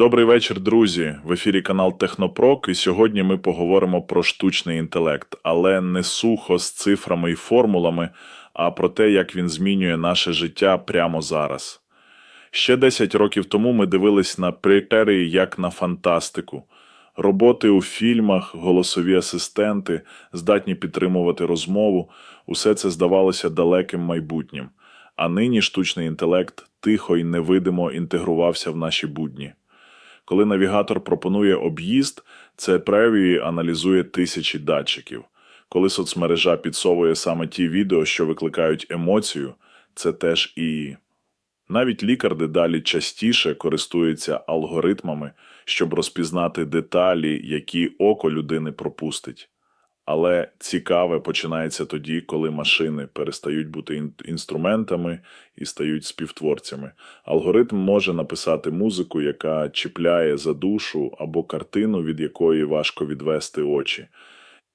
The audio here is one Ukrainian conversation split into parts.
Добрий вечір, друзі. В ефірі канал Технопрок, і сьогодні ми поговоримо про штучний інтелект, але не сухо з цифрами і формулами, а про те, як він змінює наше життя прямо зараз. Ще 10 років тому ми дивились на критерії як на фантастику. Роботи у фільмах, голосові асистенти, здатні підтримувати розмову, усе це здавалося далеким майбутнім. А нині штучний інтелект тихо і невидимо інтегрувався в наші будні. Коли навігатор пропонує об'їзд, це превії аналізує тисячі датчиків. Коли соцмережа підсовує саме ті відео, що викликають емоцію, це теж і. Навіть лікар дедалі частіше користується алгоритмами, щоб розпізнати деталі, які око людини пропустить. Але цікаве починається тоді, коли машини перестають бути інструментами і стають співтворцями. Алгоритм може написати музику, яка чіпляє за душу, або картину, від якої важко відвести очі.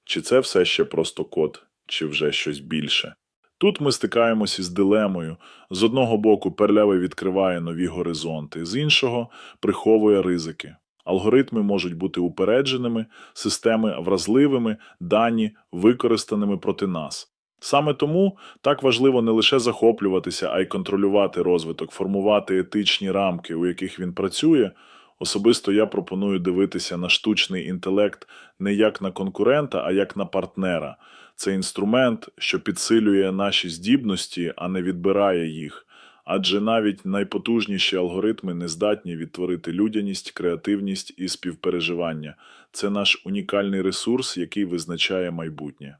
Чи це все ще просто код, чи вже щось більше? Тут ми стикаємося із дилемою. З одного боку, перлявий відкриває нові горизонти, з іншого приховує ризики. Алгоритми можуть бути упередженими, системи вразливими, дані використаними проти нас. Саме тому так важливо не лише захоплюватися, а й контролювати розвиток, формувати етичні рамки, у яких він працює. Особисто я пропоную дивитися на штучний інтелект не як на конкурента, а як на партнера. Це інструмент, що підсилює наші здібності, а не відбирає їх. Адже навіть найпотужніші алгоритми не здатні відтворити людяність, креативність і співпереживання. Це наш унікальний ресурс, який визначає майбутнє.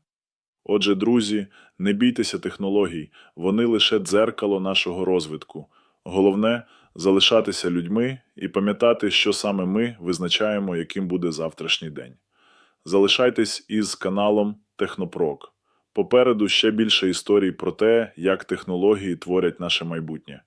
Отже, друзі, не бійтеся технологій, вони лише дзеркало нашого розвитку. Головне залишатися людьми і пам'ятати, що саме ми визначаємо, яким буде завтрашній день. Залишайтесь із каналом Технопрок. Попереду ще більше історій про те, як технології творять наше майбутнє.